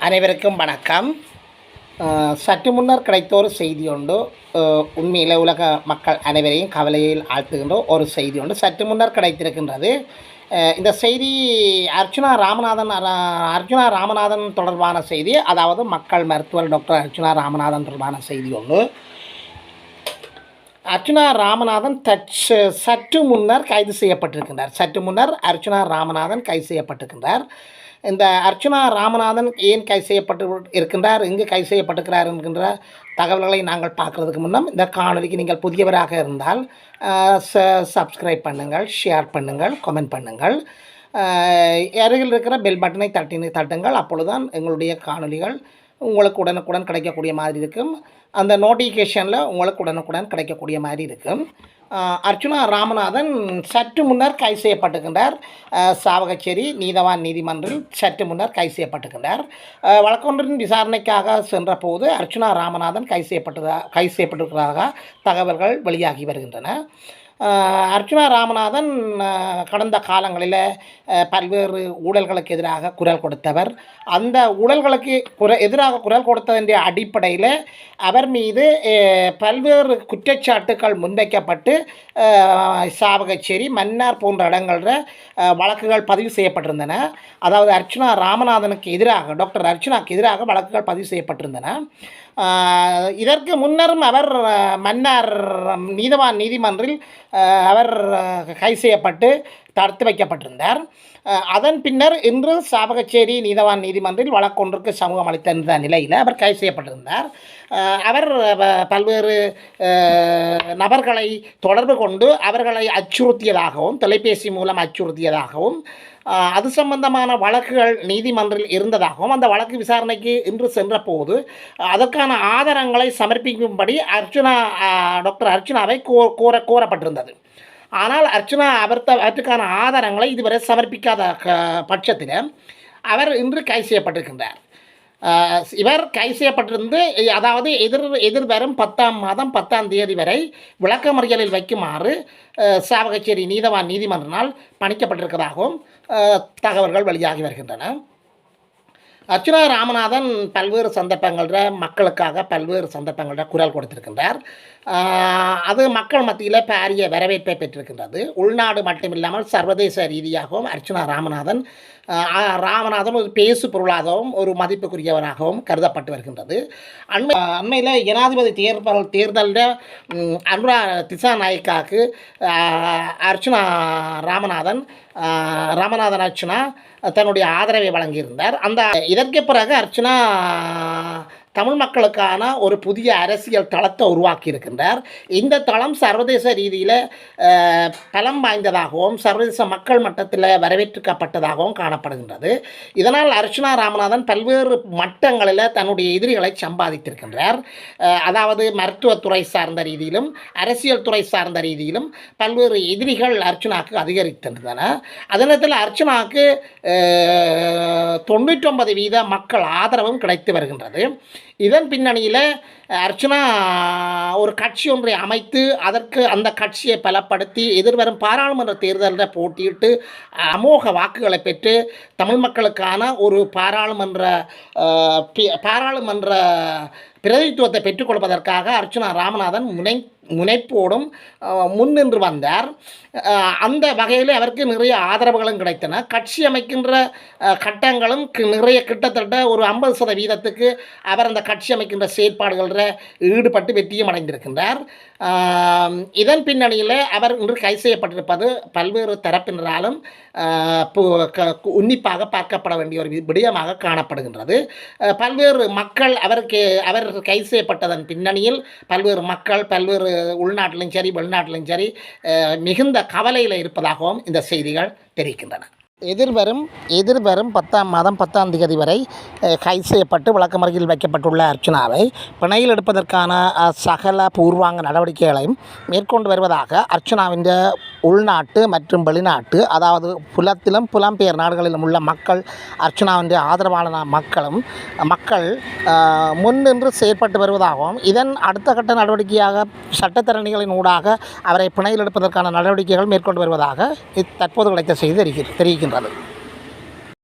அனைவருக்கும் வணக்கம். சற்று முன்னர் கிடைத்த ஒரு செய்தி உண்டு. உண்மையில் உலக மக்கள் அனைவரையும் கவலையில் ஆழ்த்துகின்ற ஒரு செய்தி உண்டு. சற்று முன்னர் கிடைத்திருக்கின்றது. இந்த செய்தி அர்ச்சுனா ராமநாதன் அர- அர்ச்சுனா ராமநாதன் தொடர்பான செய்தி அதாவது மக்கள் மருத்துவர் டாக்டர் அர்ச்சுனா ராமநாதன் தொடர்பான செய்தி ஒன்று அர்ச்சுனா ராமநாதன் தச்சு சற்று முன்னர் கைது செய்யப்பட்டிருக்கின்றார். சற்று முன்னர் அர்ச்சுனா ராமநாதன் கைது செய்யப்பட்டிருக்கின்றார். இந்த அர்ச்சுனா ராமநாதன் ஏன் கைது செய்யப்பட்டு இருக்கின்றார் எங்கு கைது செய்யப்பட்டிருக்கிறார் என்கின்ற தகவல்களை நாங்கள் பார்க்குறதுக்கு முன்னம் இந்த காணொலிக்கு நீங்கள் புதியவராக இருந்தால் ச சப்ஸ்கிரைப் பண்ணுங்கள் ஷேர் பண்ணுங்கள் கமெண்ட் பண்ணுங்கள். அருகில் இருக்கிற பெல் பட்டனை தட்டி தட்டுங்கள். அப்பொழுதுதான் எங்களுடைய காணொளிகள் உங்களுக்கு உடனுக்குடன் கிடைக்கக்கூடிய மாதிரி இருக்கும். அந்த நோட்டிஃபிகேஷனில் உங்களுக்கு உடனுக்குடன் கிடைக்கக்கூடிய மாதிரி இருக்கும். அர்ச்சுனா ராமநாதன் சற்று முன்னர் கைது செய்யப்பட்டுகின்றார் சாவகச்சேரி நீதவான் நீதிமன்றில் சற்று முன்னர் கைது செய்யப்பட்டுகின்றார் வழக்கொன்றின் விசாரணைக்காக சென்றபோது அர்ச்சுனா ராமநாதன் கைது செய்யப்பட்டதாக கைது செய்யப்பட்டிருக்கிறதாக தகவல்கள் வெளியாகி வருகின்றன. அர்ஜுனா அர்ச்சுனா ராமநாதன் கடந்த காலங்களில் பல்வேறு ஊழல்களுக்கு எதிராக குரல் கொடுத்தவர். அந்த ஊழல்களுக்கு குர எதிராக குரல் கொடுத்ததன் அடிப்படையில் அவர் மீது பல்வேறு குற்றச்சாட்டுக்கள் முன்வைக்கப்பட்டு சாவகச்சேரி மன்னார் போன்ற இடங்களில் வழக்குகள் பதிவு செய்யப்பட்டிருந்தன. அதாவது அர்ச்சுனா ராமநாதனுக்கு எதிராக டாக்டர் அர்ச்சுனாக்கு எதிராக வழக்குகள் பதிவு செய்யப்பட்டிருந்தன. இதற்கு முன்னரும் அவர் மன்னார் நீதவான் நீதிமன்றில் அவர் கை செய்யப்பட்டு தடுத்து வைக்கப்பட்டிருந்தார். அதன் பின்னர் இன்று சாபகச்சேரி நீதவான் நீதிமன்றில் வழக்கொன்றுக்கு சமூகம் அளித்திருந்த நிலையில் அவர் கைது செய்யப்பட்டிருந்தார். அவர் பல்வேறு நபர்களை தொடர்பு கொண்டு அவர்களை அச்சுறுத்தியதாகவும் தொலைபேசி மூலம் அச்சுறுத்தியதாகவும் அது சம்பந்தமான வழக்குகள் நீதிமன்றில் இருந்ததாகவும் அந்த வழக்கு விசாரணைக்கு இன்று சென்றபோது அதற்கான ஆதாரங்களை சமர்ப்பிக்கும்படி அர்ச்சுனா டாக்டர் அர்ச்சுனாவை கோ கோர கோரப்பட்டிருந்தது. ஆனால் அர்ச்சுனா அவர்த்த அவற்றுக்கான ஆதாரங்களை இதுவரை சமர்ப்பிக்காத க- பட்சத்தில் அவர் இன்று கைது செய்யப்பட்டிருக்கின்றார். இவர் கைது செய்யப்பட்டிருந்து அதாவது எதிர் எதிர்வரும் பத்தாம் மாதம் பத்தாம் தேதி வரை விளக்கமறியலில் வைக்குமாறு சாவகச்சேரி நீதவான் நீதிமன்றனால் பணிக்கப்பட்டிருக்கிறதாகவும் தகவல்கள் வெளியாகி வருகின்றன. அர்ச்சுனா ராமநாதன் பல்வேறு சந்தர்ப்பங்களில் மக்களுக்காக பல்வேறு சந்தர்ப்பங்களில் குரல் கொடுத்திருக்கின்றார். அது மக்கள் மத்தியில் பாரிய வரவேற்பை பெற்றிருக்கின்றது. உள்நாடு மட்டுமில்லாமல் சர்வதேச ரீதியாகவும் அர்ச்சனா ராமநாதன் ராமநாதன் ஒரு பேசு பொருளாகவும் ஒரு மதிப்புக்குரியவராகவும் கருதப்பட்டு வருகின்றது. அண்மை அண்மையில் ஜனாதிபதி தேர்தல் தேர்தலில் அனுரா திசா நாயக்காவுக்கு அர்ச்சனா ராமநாதன் ராமநாதன் அர்ச்சனா தன்னுடைய ஆதரவை வழங்கியிருந்தார். அந்த இதற்கு பிறகு அர்ச்சனா தமிழ் மக்களுக்கான ஒரு புதிய அரசியல் தளத்தை உருவாக்கி இருக்கின்றார் இந்த தளம் சர்வதேச ரீதியில் பலம் வாய்ந்ததாகவும் சர்வதேச மக்கள் மட்டத்தில் வரவேற்றுக்கப்பட்டதாகவும் காணப்படுகின்றது. இதனால் அர்ச்சனா ராமநாதன் பல்வேறு மட்டங்களில் தன்னுடைய எதிரிகளை சம்பாதித்திருக்கின்றார். அதாவது மருத்துவத்துறை சார்ந்த ரீதியிலும் அரசியல் துறை சார்ந்த ரீதியிலும் பல்வேறு எதிரிகள் அர்ச்சனாக்கு அதிகரித்திருந்தன. அதே நேரத்தில் அர்ச்சுனாக்கு தொண்ணூற்றொன்பது வீத மக்கள் ஆதரவும் கிடைத்து வருகின்றது. இதன் பின்னணியில் அர்ச்சனா ஒரு கட்சி ஒன்றை அமைத்து அதற்கு அந்த கட்சியை பலப்படுத்தி எதிர்வரும் பாராளுமன்ற தேர்தலில் போட்டியிட்டு அமோக வாக்குகளை பெற்று தமிழ் மக்களுக்கான ஒரு பாராளுமன்ற பாராளுமன்ற பிரதிநிதித்துவத்தை பெற்றுக்கொள்வதற்காக அர்ச்சனா ராமநாதன் முனை முனைப்போடும் முன் முன்னின்று வந்தார். அந்த வகையில் அவருக்கு நிறைய ஆதரவுகளும் கிடைத்தன. கட்சி அமைக்கின்ற கட்டங்களும் கி- நிறைய கிட்டத்தட்ட ஒரு ஐம்பது சதவீதத்துக்கு அவர் அந்த கட்சி அமைக்கின்ற செயற்பாடுகளில் ஈடுபட்டு வெற்றியும் அடைந்திருக்கின்றார். இதன் பின்னணியில் அவர் இன்று கைது செய்யப்பட்டிருப்பது பல்வேறு தரப்பினராலும் பு- க- கு- உன்னிப்பாக பார்க்கப்பட வேண்டிய ஒரு வி- விடயமாக காணப்படுகின்றது. பல்வேறு மக்கள் அவருக்கு அவர் கைது செய்யப்பட்டதன் பின்னணியில் பல்வேறு மக்கள் பல்வேறு உள்நாட்டிலும் சரி வெளிநாட்டிலும் சரி மிகுந்த கவலையில் இருப்பதாகவும் இந்த செய்திகள் தெரிவிக்கின்றன. எதிர்வரும் எதிர்வரும் பத்தாம் மாதம் பத்தாம் தேதி வரை கைது செய்யப்பட்டு விளக்கமறையில் வைக்கப்பட்டுள்ள அர்ச்சனாவை பிணையில் எடுப்பதற்கான சகல பூர்வாங்க நடவடிக்கைகளையும் மேற்கொண்டு வருவதாக அர்ச்சனாவின் உள்நாட்டு மற்றும் வெளிநாட்டு அதாவது புலத்திலும் புலம்பெயர் நாடுகளிலும் உள்ள மக்கள் அர்ச்சனாவின் ஆதரவான மக்களும் மக்கள் முன்னின்று செயற்பட்டு வருவதாகவும் இதன் அடுத்த கட்ட நடவடிக்கையாக சட்டத்தரணிகளின் ஊடாக அவரை பிணையில் எடுப்பதற்கான நடவடிக்கைகள் மேற்கொண்டு வருவதாக தற்போது கிடைத்த செய்தி தெரிவிக்கிறது নিশ্চিতভাবে